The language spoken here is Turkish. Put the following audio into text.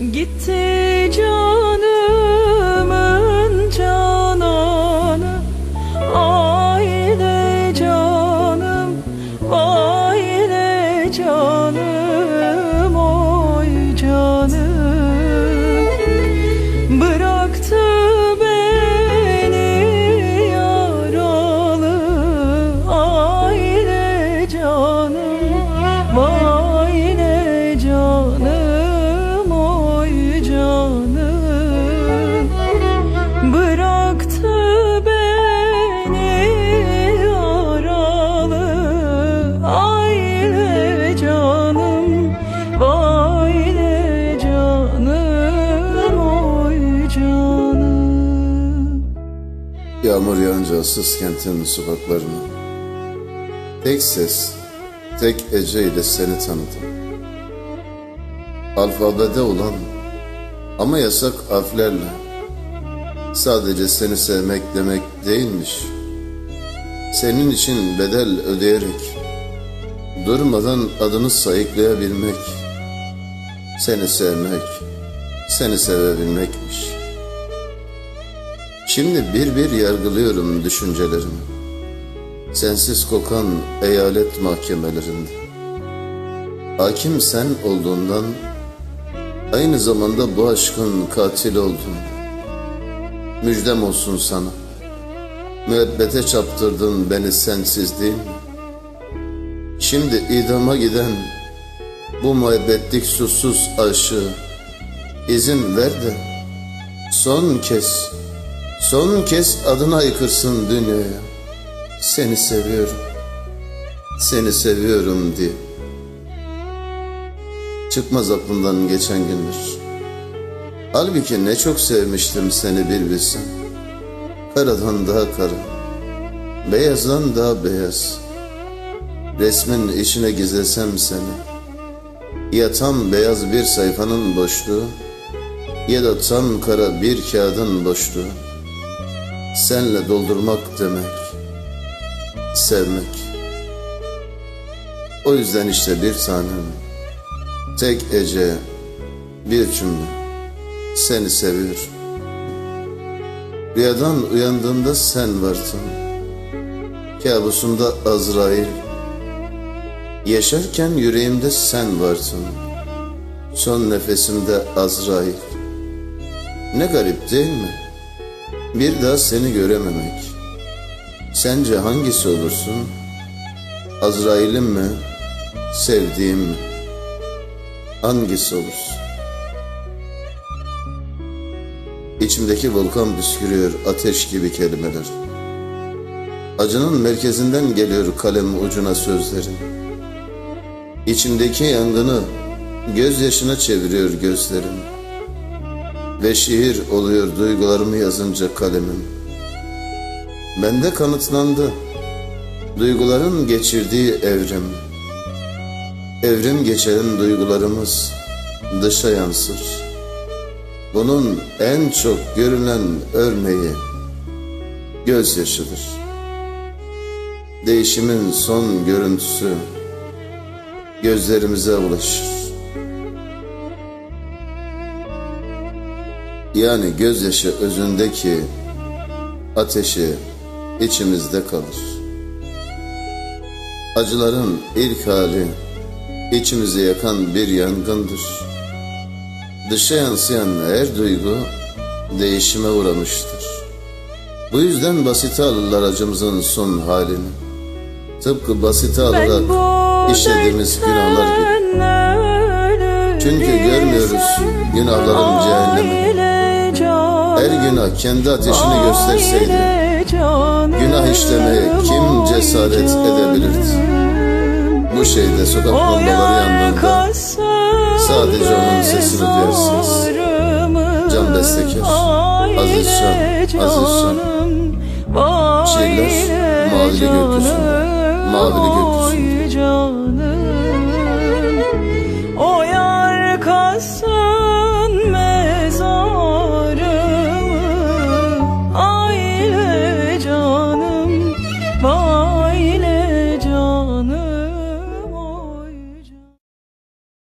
Gitti canımın cananı Aile canım Aile canım Yağmur yağınca ıssız kentin sokaklarını. Tek ses, tek ece ile seni tanıdım. Alfabede olan ama yasak harflerle. Sadece seni sevmek demek değilmiş. Senin için bedel ödeyerek Durmadan adını sayıklayabilmek. Seni sevmek, seni sevebilmekmiş Şimdi bir bir yargılıyorum düşüncelerimi. Sensiz kokan eyalet mahkemelerinde. Hakim sen olduğundan, aynı zamanda bu aşkın katili oldun. Müjdem olsun sana. Müebbete çaptırdın beni sensiz değil mi? Şimdi idama giden bu muhabbetlik susuz aşığı izin ver de son kez Son kez adına yıkırsın dünyaya. Seni seviyorum. Seni seviyorum diye. Çıkmaz aklımdan geçen günler. Halbuki ne çok sevmiştim seni bir bilsen. Karadan daha kara. Beyazdan daha beyaz. Resmin içine gizlesem seni. Ya tam beyaz bir sayfanın boşluğu ya da tam kara bir kağıdın boşluğu senle doldurmak demek, sevmek. O yüzden işte bir tanem, tek ece, bir cümle, seni seviyorum. Rüyadan uyandığımda sen vardın, kabusumda Azrail, yaşarken yüreğimde sen vardın, son nefesimde Azrail. Ne garip değil mi? Bir daha seni görememek. Sence hangisi olursun? Azrail'im mi? Sevdiğim mi? Hangisi olursun? İçimdeki volkan püskürüyor ateş gibi kelimeler. Acının merkezinden geliyor kalem ucuna sözlerin. İçimdeki yangını gözyaşına çeviriyor gözlerim ve şiir oluyor duygularımı yazınca kalemim. Bende kanıtlandı duyguların geçirdiği evrim. Evrim geçeren duygularımız dışa yansır. Bunun en çok görünen örneği gözyaşıdır. Değişimin son görüntüsü gözlerimize ulaşır. Yani gözyaşı özündeki ateşi içimizde kalır. Acıların ilk hali içimizi yakan bir yangındır. Dışa yansıyan her duygu değişime uğramıştır. Bu yüzden basite alırlar acımızın son halini. Tıpkı basite alarak işlediğimiz günahlar gibi. Çünkü görmüyoruz günahların cehennemi. Her günah kendi ateşini gösterseydi, günah işlemeye kim cesaret edebilirdi? Bu şeyde sokak lambaları yandığında sadece onun sesini duyarsınız. Can Bestekar, Aziz Can, Aziz Can. Şiirler mavili gökyüzünde, mavili gökyüzünde.